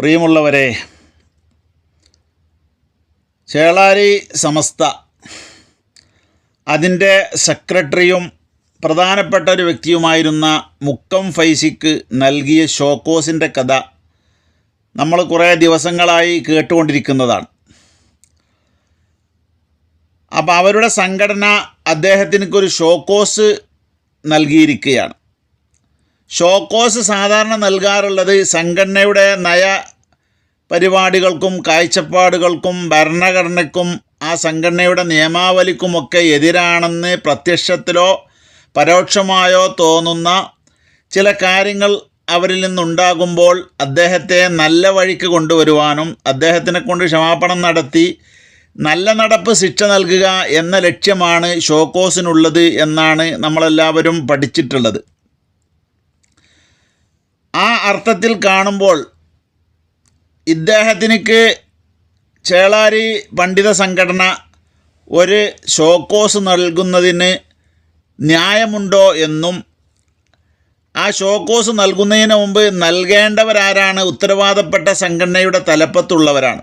പ്രിയമുള്ളവരെ ചേളാരി സമസ്ത അതിന്റെ സെക്രട്ടറിയും പ്രധാനപ്പെട്ട ഒരു വ്യക്തിയുമായിരുന്ന മുക്കം ഫൈസിക്ക് നൽകിയ ഷോക്കോസിന്റെ കഥ നമ്മൾ കുറേ ദിവസങ്ങളായി കേട്ടുകൊണ്ടിരിക്കുന്നതാണ്. അപ്പോൾ അവരുടെ സംഘടന അദ്ദേഹത്തിനൊരു ഷോക്കോസ് നൽകിയിരിക്കുകയാണ്. ഷോക്കോസ് സാധാരണ നൽകാറുള്ളത് സംഘടനയുടെ നയ പരിപാടികൾക്കും കാഴ്ചപ്പാടുകൾക്കും ഭരണഘടനയ്ക്കും ആ സംഘടനയുടെ നിയമാവലിക്കുമൊക്കെ എതിരാണെന്ന് പ്രത്യക്ഷത്തിലോ പരോക്ഷമായോ തോന്നുന്ന ചില കാര്യങ്ങൾ അവരിൽ നിന്നുണ്ടാകുമ്പോൾ അദ്ദേഹത്തെ നല്ല വഴിക്ക് കൊണ്ടുവരുവാനും അദ്ദേഹത്തിനെ കൊണ്ട് ക്ഷമാപണം നടത്തി നല്ല നടപ്പ് ശിക്ഷ നൽകുക എന്ന ലക്ഷ്യമാണ് ഷോക്കോസിനുള്ളത് എന്നാണ് നമ്മളെല്ലാവരും പഠിച്ചിട്ടുള്ളത്. ആ അർത്ഥത്തിൽ കാണുമ്പോൾ ഇദ്ദേഹത്തിനിക്ക് ചേളാരി പണ്ഡിത സംഘടന ഒരു ഷോക്കോസ് നൽകുന്നതിന് ന്യായമുണ്ടോ എന്നും ആ ഷോക്കോസ് നൽകുന്നതിന് മുമ്പ് നൽകേണ്ടവരാരാണ് ഉത്തരവാദപ്പെട്ട സംഘടനയുടെ തലപ്പത്തുള്ളവരാണ്.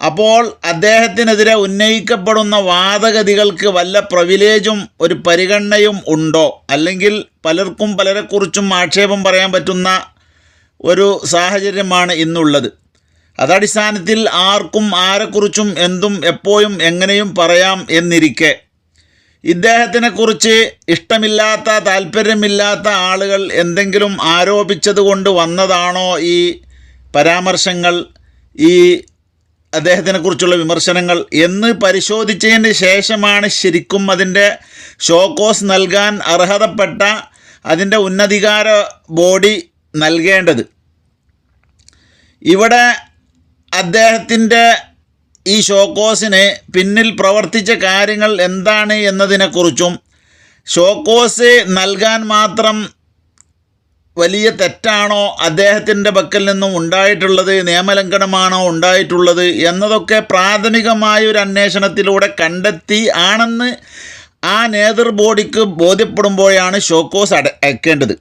അപ്പോൾ അദ്ദേഹത്തിനെതിരെ ഉന്നയിക്കപ്പെടുന്ന വാദഗതികൾക്ക് വല്ല പ്രിവിലേജും ഒരു പരിഗണനയും ഉണ്ടോ? അല്ലെങ്കിൽ പലർക്കും പലരെക്കുറിച്ചും ആക്ഷേപം പറയാൻ പറ്റുന്ന ഒരു സാഹചര്യമാണ് ഇന്നുള്ളത്. അതടിസ്ഥാനത്തിൽ ആർക്കും ആരെക്കുറിച്ചും എന്തും എപ്പോഴും എങ്ങനെയും പറയാം എന്നിരിക്കെ. ഇദ്ദേഹത്തിനെക്കുറിച്ച് ഇഷ്ടമില്ലാത്ത താല്പര്യമില്ലാത്ത ആളുകൾ എന്തെങ്കിലും ആരോപിച്ചതുകൊണ്ട് വന്നതാണോ ഈ പരാമർശങ്ങൾ ഈ അദ്ദേഹത്തിനെക്കുറിച്ചുള്ള വിമർശനങ്ങൾ എന്ന് പരിശോധിച്ചതിന് ശേഷമാണ് ശരിക്കും അതിന്റെ ഷോക്കോസ് നൽകാൻ അർഹതപ്പെട്ട അതിന്റെ ഉന്നതികാര ബോഡി നൽകേണ്ടത്. ഇവിടെ അദ്ദേഹത്തിന്റെ ഈ ഷോക്കോസിന് പിന്നിൽ പ്രവർത്തിച്ച കാര്യങ്ങൾ എന്താണ് എന്നതിനെക്കുറിച്ചും ഷോക്കോസ് നൽകാൻ മാത്രം വലിയ തെറ്റാണോ അദ്ദേഹത്തിന്റെ പക്കൽ നിന്നും ഉണ്ടായിട്ടുള്ളത് നിയമലംഘനമാണോ ഉണ്ടായിട്ടുള്ളത് എന്നതൊക്കെ പ്രാഥമികമായ ഒരു അന്വേഷണത്തിലൂടെ കണ്ടെത്തി ആണെന്ന് ആ നേതൃ ബോഡിക്ക് ബോധ്യപ്പെടുമ്പോഴാണ് ഷോക്കോസ് അട അയക്കേണ്ടത്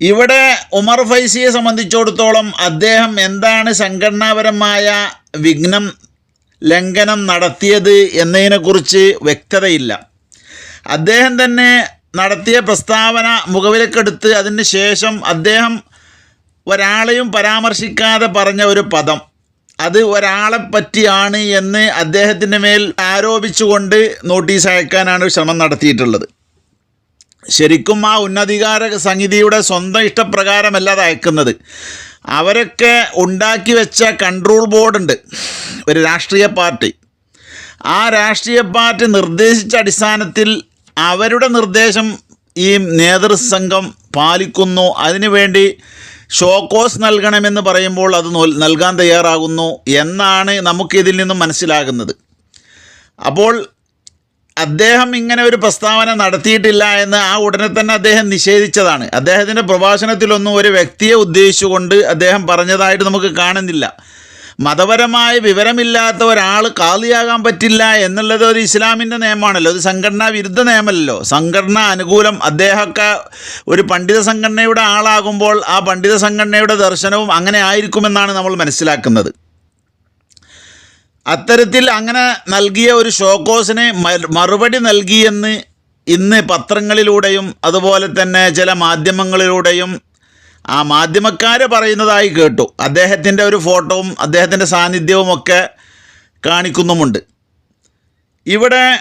ഇവിടെ ഉമർ ഫൈസിയെ സംബന്ധിച്ചിടത്തോളം അദ്ദേഹം എന്താണ് സംഘടനാപരമായ വിഘ്നം ലംഘനം നടത്തിയത് എന്നതിനെക്കുറിച്ച് വ്യക്തതയില്ല. അദ്ദേഹം തന്നെ നടത്തിയ പ്രസ്താവന മുഖവിലക്കെടുത്ത് അതിന് ശേഷം അദ്ദേഹം ഒരാളെയും പരാമർശിക്കാതെ പറഞ്ഞ ഒരു പദം. അത് ഒരാളെ പറ്റിയാണ് എന്ന് അദ്ദേഹത്തിന്റെ മേൽ ആരോപിച്ചുകൊണ്ട് നോട്ടീസ് അയക്കാനാണ് ശ്രമം നടത്തിയിട്ടുള്ളത്. ശരിക്കും ആ ഉന്നതികാര സമിതിയുടെ സ്വന്തം ഇഷ്ടപ്രകാരമല്ല അത് അയക്കുന്നത്. അവരൊക്കെ ഉണ്ടാക്കി വെച്ച കൺട്രോൾ ബോർഡുണ്ട് ഒരു രാഷ്ട്രീയ പാർട്ടി. ആ രാഷ്ട്രീയ പാർട്ടി നിർദ്ദേശിച്ച അടിസ്ഥാനത്തിൽ അവരുടെ നിർദ്ദേശം ഈ നേതൃസംഘം പാലിക്കുന്നു. അതിനുവേണ്ടി ഷോക്കോസ് നൽകണമെന്ന് പറയുമ്പോൾ അത് നൽ- നൽകാൻ തയ്യാറാകുന്നു എന്നാണ് നമുക്കിതിൽ നിന്നും മനസ്സിലാകുന്നത്. അപ്പോൾ അദ്ദേഹം ഇങ്ങനെ ഒരു പ്രസ്താവന നടത്തിയിട്ടില്ല എന്ന് ആ ഉടനെ തന്നെ അദ്ദേഹം നിഷേധിച്ചതാണ്. അദ്ദേഹത്തിന്റെ പ്രഭാഷണത്തിലൊന്നും ഒരു വ്യക്തിയെ ഉദ്ദേശിച്ചുകൊണ്ട് അദ്ദേഹം പറഞ്ഞതായിട്ട് നമുക്ക് കാണുന്നില്ല. മതപരമായ വിവരമില്ലാത്ത ഒരാൾ കാലിയാകാൻ പറ്റില്ല എന്നുള്ളത് ഒരു ഇസ്ലാമിന്റെ നിയമമാണല്ലോ. അത് സംഘടനാ വിരുദ്ധ നിയമമല്ലോ സംഘടന അനുകൂലം അദ്ദേഹമൊക്കെ ഒരു പണ്ഡിത സംഘടനയുടെ ആളാകുമ്പോൾ ആ പണ്ഡിത സംഘടനയുടെ ദർശനവും അങ്ങനെ ആയിരിക്കുമെന്നാണ് നമ്മൾ മനസ്സിലാക്കുന്നത്. അത്തരത്തിൽ അങ്ങനെ നൽകിയ ഒരു ഷോക്കോസിനെ മറുപടി നൽകിയെന്ന് ഇന്ന് പത്രങ്ങളിലൂടെയും അതുപോലെ തന്നെ ചില മാധ്യമങ്ങളിലൂടെയും ആ മാധ്യമക്കാർ പറയുന്നതായി കേട്ടു. അദ്ദേഹത്തിന്റെ ഒരു ഫോട്ടോവും അദ്ദേഹത്തിന്റെ സാന്നിധ്യവും ഒക്കെ കാണിക്കുന്നുമുണ്ട്. ഇവിടെ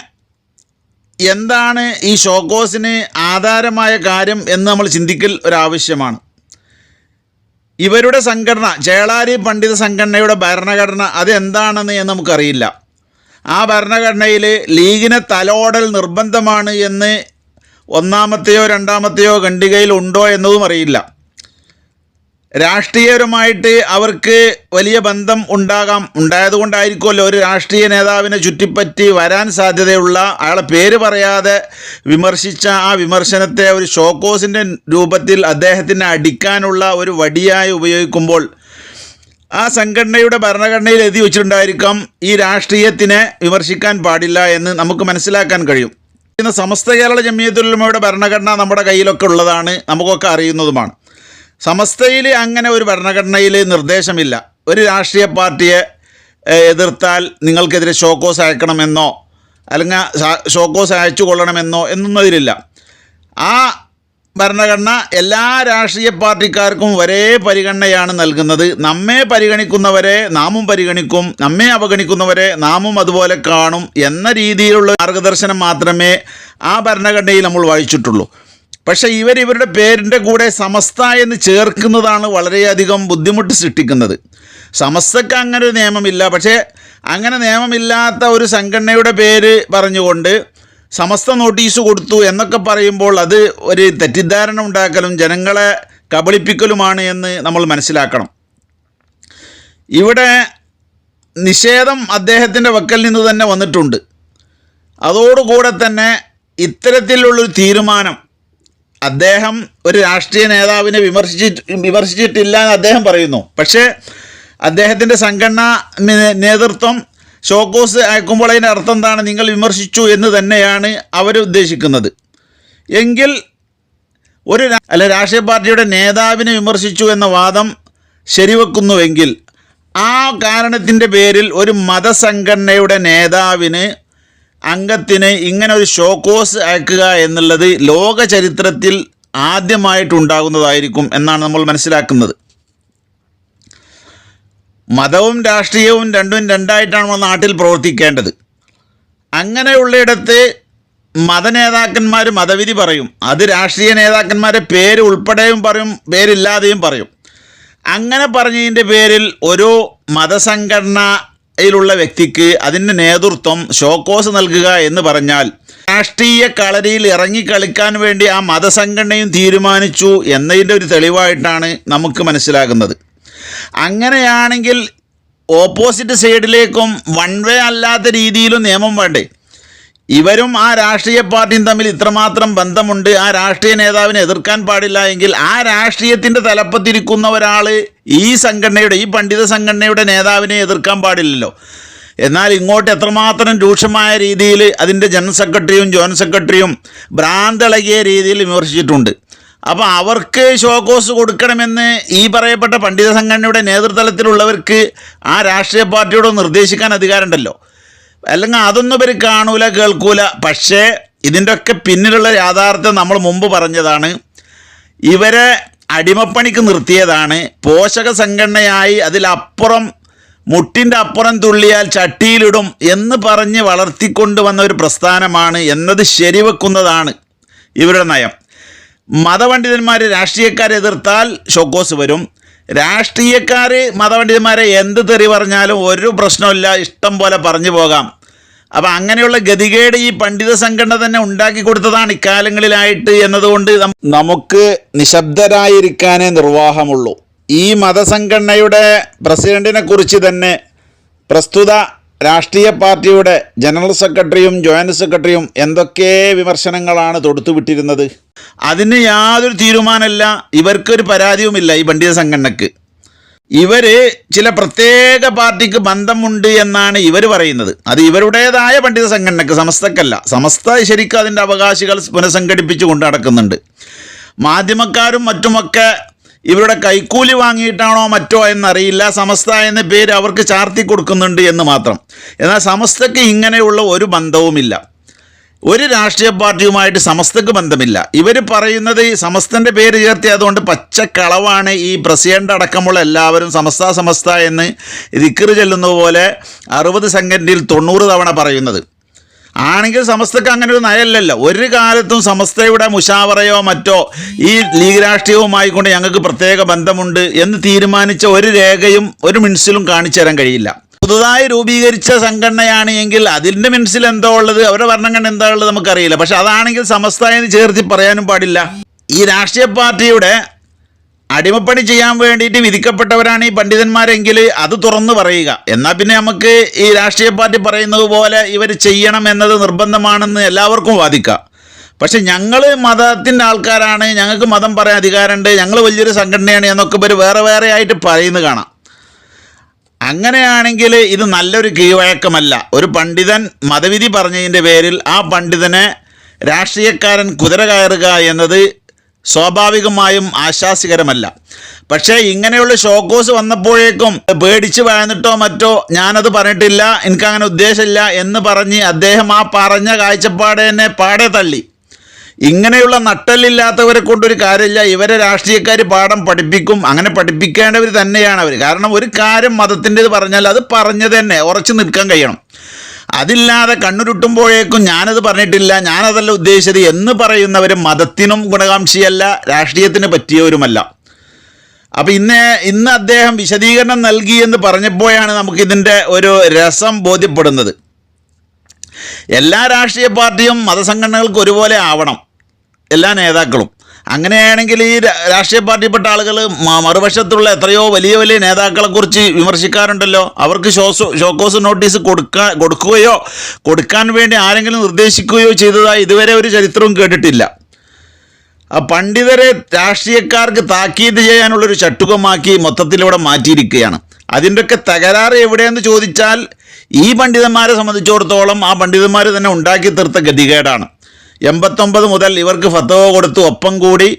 എന്താണ് ഈ ഷോക്കോസിന് ആധാരമായ കാര്യം എന്ന് നമ്മൾ ചിന്തിക്കൽ ഒരാവശ്യമാണ്. ഇവരുടെ സംഘടന ചേളാരി പണ്ഡിത സംഘടനയുടെ ഭരണഘടന അതെന്താണെന്ന് നമുക്കറിയില്ല. ആ ഭരണഘടനയിൽ ലീഗിനെ തലോടൽ നിർബന്ധമാണ് എന്ന് ഒന്നാമത്തെയോ രണ്ടാമത്തെയോ ഖണ്ഡികയിൽ ഉണ്ടോ എന്നതും അറിയില്ല. രാഷ്ട്രീയപരമായിട്ട് അവർക്ക് വലിയ ബന്ധം ഉണ്ടാകാം. ഉണ്ടായതുകൊണ്ടായിരിക്കുമല്ലോ ഒരു രാഷ്ട്രീയ നേതാവിനെ ചുറ്റിപ്പറ്റി വരാൻ സാധ്യതയുള്ള അയാളെ പേര് പറയാതെ വിമർശിച്ച ആ വിമർശനത്തെ ഒരു ഷോക്കോസിന്റെ രൂപത്തിൽ അദ്ദേഹത്തിനെ അടിക്കാനുള്ള ഒരു വടിയായി ഉപയോഗിക്കുമ്പോൾ ആ സംഘടനയുടെ ഭരണഘടനയിൽ എഴുതി വെച്ചിട്ടുണ്ടായിരിക്കാം ഈ രാഷ്ട്രീയത്തിനെ വിമർശിക്കാൻ പാടില്ല എന്ന് നമുക്ക് മനസ്സിലാക്കാൻ കഴിയും. ഇന്ന് സമസ്ത കേരള ജമിയത്തുലമയുടെ ഭരണഘടന നമ്മുടെ കയ്യിലൊക്കെ ഉള്ളതാണ് നമുക്കൊക്കെ അറിയുന്നതുമാണ്. സമസ്തയിൽ അങ്ങനെ ഒരു ഭരണഘടനയിൽ നിർദ്ദേശമില്ല. ഒരു രാഷ്ട്രീയ പാർട്ടിയെ എതിർത്താൽ നിങ്ങൾക്കെതിരെ ഷോക്കോസ് അയക്കണമെന്നോ അല്ലെങ്കിൽ ഷോക്കോസ് അയച്ചു കൊള്ളണമെന്നോ എന്നൊന്നും അതിലില്ല. ആ ഭരണഘടന എല്ലാ രാഷ്ട്രീയ പാർട്ടിക്കാർക്കും ഒരേ പരിഗണനയാണ് നൽകുന്നത്. നമ്മെ പരിഗണിക്കുന്നവരെ നാമും പരിഗണിക്കും നമ്മെ അവഗണിക്കുന്നവരെ നാമും അതുപോലെ കാണും എന്ന രീതിയിലുള്ള മാർഗദർശനം മാത്രമേ ആ ഭരണഘടനയിൽ നമ്മൾ വായിച്ചിട്ടുള്ളൂ. പക്ഷേ ഇവർ ഇവരുടെ പേരിന്റെ കൂടെ സമസ്ത എന്ന് ചേർക്കുന്നതാണ് വളരെയധികം ബുദ്ധിമുട്ട് സൃഷ്ടിക്കുന്നത്. സമസ്തക്ക് അങ്ങനെ ഒരു നിയമമില്ല. പക്ഷേ അങ്ങനെ നിയമമില്ലാത്ത ഒരു സംഘടനയുടെ പേര് പറഞ്ഞുകൊണ്ട് സമസ്ത നോട്ടീസ് കൊടുത്തു എന്നൊക്കെ പറയുമ്പോൾ അത് ഒരു തെറ്റിദ്ധാരണ ഉണ്ടാക്കലും ജനങ്ങളെ കബളിപ്പിക്കലുമാണ് എന്ന് നമ്മൾ മനസ്സിലാക്കണം. ഇവിടെ നിഷേധം അദ്ദേഹത്തിന്റെ വക്കൽ നിന്ന് തന്നെ വന്നിട്ടുണ്ട്. അതോടുകൂടെ തന്നെ ഇത്തരത്തിലുള്ളൊരു തീരുമാനം അദ്ദേഹം ഒരു രാഷ്ട്രീയ നേതാവിനെ വിമർശിച്ചിട്ട് വിമർശിച്ചിട്ടില്ല എന്ന് അദ്ദേഹം പറയുന്നു. പക്ഷേ അദ്ദേഹത്തിന്റെ സംഘടനാ നേതൃത്വം ഷോക്കോസ് അയക്കുമ്പോൾ അതിന്റെ അർത്ഥം എന്താണ്? നിങ്ങൾ വിമർശിച്ചു എന്ന് തന്നെയാണ് അവർ ഉദ്ദേശിക്കുന്നത്. എങ്കിൽ ഒരു അല്ല രാഷ്ട്രീയ പാർട്ടിയുടെ നേതാവിനെ വിമർശിച്ചു എന്ന വാദം ശരിവെക്കുന്നുവെങ്കിൽ ആ കാരണത്തിന്റെ പേരിൽ ഒരു മതസംഘടനയുടെ നേതാവിന് അംഗത്തിന് ഇങ്ങനെ ഒരു ഷോക്കോസ് അയക്കുക എന്നുള്ളത് ലോക ചരിത്രത്തിൽ ആദ്യമായിട്ടുണ്ടാകുന്നതായിരിക്കും എന്നാണ് നമ്മൾ മനസ്സിലാക്കുന്നത്. മതവും രാഷ്ട്രീയവും രണ്ടും രണ്ടായിട്ടാണ് നമ്മൾ നാട്ടിൽ പ്രവർത്തിക്കേണ്ടത്. അങ്ങനെയുള്ളിടത്ത് മതനേതാക്കന്മാർ മതവിധി പറയും. അത് രാഷ്ട്രീയ നേതാക്കന്മാരെ പേര് ഉൾപ്പെടെയും പറയും പേരില്ലാതെയും പറയും. അങ്ങനെ പറഞ്ഞതിന്റെ പേരിൽ ഒരു മതസംഘടനയിലുള്ള വ്യക്തിക്ക് അതിന്റെ നേതൃത്വം ഷോക്കോസ് നൽകുക എന്ന് പറഞ്ഞാൽ രാഷ്ട്രീയ കളരിയിൽ ഇറങ്ങിക്കളിക്കാൻ വേണ്ടി ആ മതസംഘടനയും തീരുമാനിച്ചു എന്നതിന്റെ ഒരു തെളിവായിട്ടാണ് നമുക്ക് മനസ്സിലാകുന്നത്. അങ്ങനെയാണെങ്കിൽ ഓപ്പോസിറ്റ് സൈഡിലേക്കും വൺ വേ അല്ലാത്ത രീതിയിലും നിയമം വേണ്ടേ? ഇവരും ആ രാഷ്ട്രീയ പാർട്ടിയും തമ്മിൽ ഇത്രമാത്രം ബന്ധമുണ്ട്. ആ രാഷ്ട്രീയ നേതാവിനെ എതിർക്കാൻ പാടില്ല എങ്കിൽ ആ രാഷ്ട്രീയത്തിന്റെ തലപ്പത്തിരിക്കുന്ന ഒരാൾ ഈ സംഘടനയുടെ ഈ പണ്ഡിത സംഘടനയുടെ നേതാവിനെ എതിർക്കാൻ പാടില്ലല്ലോ. എന്നാൽ ഇങ്ങോട്ട് എത്രമാത്രം രൂക്ഷമായ രീതിയിൽ അതിന്റെ ജനറൽ സെക്രട്ടറിയും ജോയിന്റ് സെക്രട്ടറിയും ഭ്രാന്തളകിയ രീതിയിൽ വിമർശിച്ചിട്ടുണ്ട്. അപ്പോൾ അവർക്ക് ഷോക്കോസ് കൊടുക്കണമെന്ന് ഈ പറയപ്പെട്ട പണ്ഡിത സംഘടനയുടെ നേതൃതലത്തിലുള്ളവർക്ക് ആ രാഷ്ട്രീയ പാർട്ടിയോട് നിർദ്ദേശിക്കാൻ അധികാരമുണ്ടല്ലോ. അല്ലെങ്കിൽ അതൊന്നും ഇവർ കാണൂല കേൾക്കൂല. പക്ഷേ ഇതിന്റെ ഒക്കെ പിന്നിലുള്ള യാഥാർത്ഥ്യം നമ്മൾ മുമ്പ് പറഞ്ഞതാണ്. ഇവരെ അടിമപ്പണിക്ക് നിർത്തിയതാണ്. പോഷക സംഘടനയായി അതിലപ്പുറം മുട്ടിന്റെ അപ്പുറം തുള്ളിയാൽ ചട്ടിയിലിടും എന്ന് പറഞ്ഞ് വളർത്തിക്കൊണ്ടുവന്ന ഒരു പ്രസ്ഥാനമാണ് എന്നത് ശരിവെക്കുന്നതാണ് ഇവരുടെ നയം. മതപണ്ഡിതന്മാർ രാഷ്ട്രീയക്കാരെ എതിർത്താൽ ഷോക്കോസ് വരും. രാഷ്ട്രീയക്കാർ മതപണ്ഡിതന്മാരെ എന്ത് തെറി പറഞ്ഞാലും ഒരു പ്രശ്നമില്ല ഇഷ്ടം പോലെ പറഞ്ഞു പോകാം. അപ്പം അങ്ങനെയുള്ള ഗതികേട് ഈ പണ്ഡിത സംഘടന തന്നെ ഉണ്ടാക്കി കൊടുത്തതാണ് ഇക്കാലങ്ങളിലായിട്ട് എന്നതുകൊണ്ട് നമുക്ക് നിശബ്ദരായിരിക്കാനേ നിർവാഹമുള്ളൂ. ഈ മതസംഘടനയുടെ പ്രസിഡന്റിനെ കുറിച്ച് തന്നെ പ്രസ്തുത രാഷ്ട്രീയ പാർട്ടിയുടെ ജനറൽ സെക്രട്ടറിയും ജോയിന്റ് സെക്രട്ടറിയും എന്തൊക്കെ വിമർശനങ്ങളാണ് തൊടുത്തുവിട്ടിരുന്നത്? അതിന് യാതൊരു തീരുമാനമില്ല. ഇവർക്കൊരു പരാതിയുമില്ല ഈ പണ്ഡിത സംഘടനക്ക്. ഇവർ ചില പ്രത്യേക പാർട്ടിക്ക് ബന്ധമുണ്ട് എന്നാണ് ഇവർ പറയുന്നത്. അത് ഇവരുടേതായ പണ്ഡിത സംഘടനക്ക് സമസ്തക്കല്ല. സമസ്ത ശരിക്കും അതിന്റെ അവകാശികൾ പുനഃസംഘടിപ്പിച്ച് കൊണ്ട് നടക്കുന്നുണ്ട്. മാധ്യമക്കാരും മറ്റുമൊക്കെ ഇവരുടെ കൈക്കൂലി വാങ്ങിയിട്ടാണോ മറ്റോ എന്നറിയില്ല. സമസ്ത എന്ന പേര് അവർക്ക് ചാർത്തി കൊടുക്കുന്നുണ്ട് എന്ന് മാത്രം. എന്നാൽ സമസ്തയ്ക്ക് ഇങ്ങനെയുള്ള ഒരു ബന്ധവുമില്ല. ഒരു രാഷ്ട്രീയ പാർട്ടിയുമായിട്ട് സമസ്തക്ക് ബന്ധമില്ല. ഇവർ പറയുന്നത് ഈ സമസ്തന്റെ പേര് ചേർത്തി അതുകൊണ്ട് പച്ചക്കളവാണ് ഈ പ്രസിഡന്റ് അടക്കമുള്ള എല്ലാവരും സമസ്ത സമസ്ത എന്ന് ദിക്കറ് ചെല്ലുന്ന പോലെ അറുപത് സെക്കൻഡിൽ തൊണ്ണൂറ് തവണ പറയുന്നത്. ആണെങ്കിൽ സമസ്തക്ക് അങ്ങനെ ഒരു നയല്ലല്ലോ. ഒരു കാലത്തും സമസ്തയുടെ മുഷാവറയോ മറ്റോ ഈ ലീഗ് രാഷ്ട്രീയവുമായി കൊണ്ട് ഞങ്ങൾക്ക് പ്രത്യേക ബന്ധമുണ്ട് എന്ന് തീരുമാനിച്ച ഒരു രേഖയും ഒരു മിൻസിലും കാണിച്ചു തരാൻ കഴിയില്ല. പുതുതായി രൂപീകരിച്ച സംഘടനയാണ് എങ്കിൽ അതിന്റെ മിൻസിൽ എന്തോ ഉള്ളത് അവരുടെ ഭരണഘടന എന്താ ഉള്ളത് നമുക്കറിയില്ല. പക്ഷെ അതാണെങ്കിൽ സമസ്ത എന്ന് ചേർത്തി പറയാനും പാടില്ല. ഈ രാഷ്ട്രീയ പാർട്ടിയുടെ അടിമപ്പണി ചെയ്യാൻ വേണ്ടിയിട്ട് വിധിക്കപ്പെട്ടവരാണ് ഈ പണ്ഡിതന്മാരെങ്കിൽ അത് തുറന്നു പറയുക. എന്നാൽ പിന്നെ നമുക്ക് ഈ രാഷ്ട്രീയ പാർട്ടി പറയുന്നത് പോലെ ഇവർ ചെയ്യണം എന്നത് നിർബന്ധമാണെന്ന് എല്ലാവർക്കും വാദിക്കാം. പക്ഷെ ഞങ്ങൾ മതത്തിന്റെ ആൾക്കാരാണ് ഞങ്ങൾക്ക് മതം പറയാൻ അധികാരമുണ്ട് ഞങ്ങൾ വലിയൊരു സംഘടനയാണ് എന്നൊക്കെ ഇവർ വേറെ വേറെ ആയിട്ട് പറയുന്നത് കാണാം. അങ്ങനെയാണെങ്കിൽ ഇത് നല്ലൊരു കീഴ്വഴക്കമല്ല. ഒരു പണ്ഡിതൻ മതവിധി പറഞ്ഞതിന്റെ പേരിൽ ആ പണ്ഡിതനെ രാഷ്ട്രീയക്കാരൻ കുതിര കയറുക എന്നത് സ്വാഭാവികമായും ആശാസികരമല്ല പക്ഷേ ഇങ്ങനെയുള്ള ഷോക്കോസ് വന്നപ്പോഴേക്കും പേടിച്ച് വഴന്നിട്ടോ മറ്റോ ഞാനത് പറഞ്ഞിട്ടില്ല എനിക്കങ്ങനെ ഉദ്ദേശമില്ല എന്ന് പറഞ്ഞ് അദ്ദേഹം ആ പറഞ്ഞ കാഴ്ചപ്പാടെ തന്നെ പാടെ തള്ളി. ഇങ്ങനെയുള്ള നട്ടല്ലില്ലാത്തവരെ കൊണ്ടൊരു കാര്യമില്ല ഇവരെ രാഷ്ട്രീയക്കാർ പാഠം പഠിപ്പിക്കും അങ്ങനെ പഠിപ്പിക്കേണ്ടവർ തന്നെയാണ് അവർ കാരണം ഒരു കാര്യം മതത്തിന്റെത് പറഞ്ഞാൽ അത് പറഞ്ഞു തന്നെ ഉറച്ചു നിൽക്കാൻ കഴിയണം. അതില്ലാതെ കണ്ണുരുട്ടുമ്പോഴേക്കും ഞാനത് പറഞ്ഞിട്ടില്ല ഞാനതല്ല ഉദ്ദേശിച്ചത് എന്ന് പറയുന്നവർ മതത്തിനും ഗുണകാംക്ഷിയല്ല രാഷ്ട്രീയത്തിന് പറ്റിയവരുമല്ല. അപ്പം ഇന്ന് ഇന്ന് അദ്ദേഹം വിശദീകരണം നൽകി എന്ന് പറഞ്ഞപ്പോഴാണ് നമുക്കിതിന്റെ ഒരു രസം ബോധ്യപ്പെടുന്നത്. എല്ലാ രാഷ്ട്രീയ പാർട്ടിയും മതസംഘടനകൾക്ക് ഒരുപോലെ ആവണം എല്ലാ നേതാക്കളും. അങ്ങനെയാണെങ്കിൽ ഈ രാഷ്ട്രീയ പാർട്ടിപ്പെട്ട ആളുകൾ മറുവശത്തുള്ള എത്രയോ വലിയ വലിയ നേതാക്കളെക്കുറിച്ച് വിമർശിക്കാറുണ്ടല്ലോ. അവർക്ക് ഷോസ് ഷോക്കോസ് നോട്ടീസ് കൊടുക്കാൻ കൊടുക്കുകയോ കൊടുക്കാൻ വേണ്ടി ആരെങ്കിലും നിർദ്ദേശിക്കുകയോ ചെയ്തതായി ഇതുവരെ ഒരു ചരിത്രവും കേട്ടിട്ടില്ല. ആ പണ്ഡിതരെ രാഷ്ട്രീയക്കാർക്ക് താക്കീത് ചെയ്യാനുള്ളൊരു ചട്ടുകമാക്കി മൊത്തത്തിലൂടെ മാറ്റിയിരിക്കുകയാണ്. അതിന്റെയൊക്കെ തകരാറ് എവിടെയെന്ന് ചോദിച്ചാൽ ഈ പണ്ഡിതന്മാരെ സംബന്ധിച്ചിടത്തോളം ആ പണ്ഡിതന്മാർ തന്നെ ഉണ്ടാക്കി തീർത്ത ഗതികേടാണ്. എൺപത്തൊമ്പത് മുതൽ ഇവർക്ക് ഫത്തവ കൊടുത്തു. ഒപ്പം കൂടി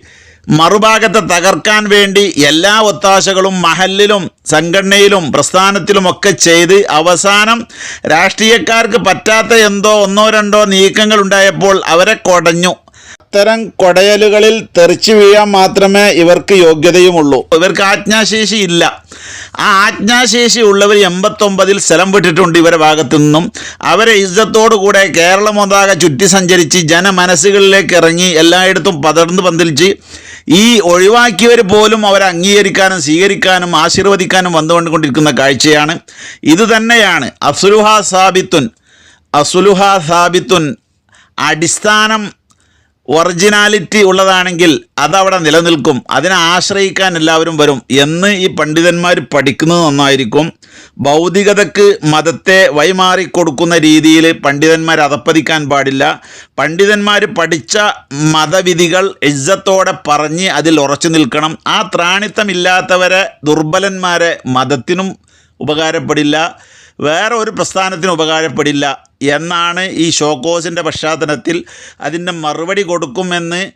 മറുഭാഗത്തെ തകർക്കാൻ വേണ്ടി എല്ലാ ഒത്താശകളും മഹലിലും സംഘടനയിലും പ്രസ്ഥാനത്തിലുമൊക്കെ ചെയ്ത് അവസാനം രാഷ്ട്രീയക്കാർക്ക് പറ്റാത്ത എന്തോ ഒന്നോ രണ്ടോ നീക്കങ്ങൾ ഉണ്ടായപ്പോൾ അവരെ കൊടഞ്ഞു. അത്തരം കൊടയലുകളിൽ തെറിച്ചു വീഴാൻ മാത്രമേ ഇവർക്ക് യോഗ്യതയുമുള്ളൂ. ഇവർക്ക് ആജ്ഞാശേഷി ഇല്ല. ആ ആജ്ഞാശേഷി ഉള്ളവർ എൺപത്തൊമ്പതിൽ സ്ഥലം വിട്ടിട്ടുണ്ട് ഇവരെ ഭാഗത്തു നിന്നും അവരെ ഇജ്ജത്തോടുകൂടെ കേരളമൊന്നാകെ ചുറ്റി സഞ്ചരിച്ച് ജനമനസ്സുകളിലേക്ക് ഇറങ്ങി എല്ലായിടത്തും പതർന്ന് പന്തലിച്ച് ഈ ഒഴിവാക്കിയവർ പോലും അവരെ അംഗീകരിക്കാനും സ്വീകരിക്കാനും ആശീർവദിക്കാനും വന്നുകൊണ്ടുകൊണ്ടിരിക്കുന്ന കാഴ്ചയാണ്. ഇത് തന്നെയാണ് അസുലുഹ സാബിത്തുൻ. അസുലുഹ സാബിത്തുൻ അടിസ്ഥാനം ഒറിജിനാലിറ്റി ഉള്ളതാണെങ്കിൽ അതവിടെ നിലനിൽക്കും. അതിനെ ആശ്രയിക്കാൻ എല്ലാവരും വരും. എന്ന് ഈ പണ്ഡിതന്മാർ പഠിക്കുന്നത് നന്നായിരിക്കും. ഭൗതികതയ്ക്ക് മതത്തെ വൈമാറി കൊടുക്കുന്ന രീതിയിൽ പണ്ഡിതന്മാർ അതപ്പതിക്കാൻ പാടില്ല. പണ്ഡിതന്മാർ പഠിച്ച മതവിധികൾ ഇജ്ജത്തോടെ പറഞ്ഞ് അതിൽ ഉറച്ചു നിൽക്കണം. ആ ത്രാണിത്തമില്ലാത്തവരെ ദുർബലന്മാരെ മതത്തിനും ഉപകാരപ്പെടില്ല. വേറെ ഒരു പ്രസ്ഥാനത്തിനും ഉപകാരപ്പെടില്ല. എന്നാണ് ഈ ഷോക്കോസിന്റെ പശ്ചാത്തലത്തിൽ അതിന്റെ മറുപടി കൊടുക്കുമെന്ന്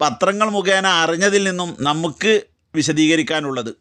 പത്രങ്ങൾ മുഖേന അറിഞ്ഞതിൽ നിന്നും നമുക്ക് വിശദീകരിക്കാനുള്ളത്.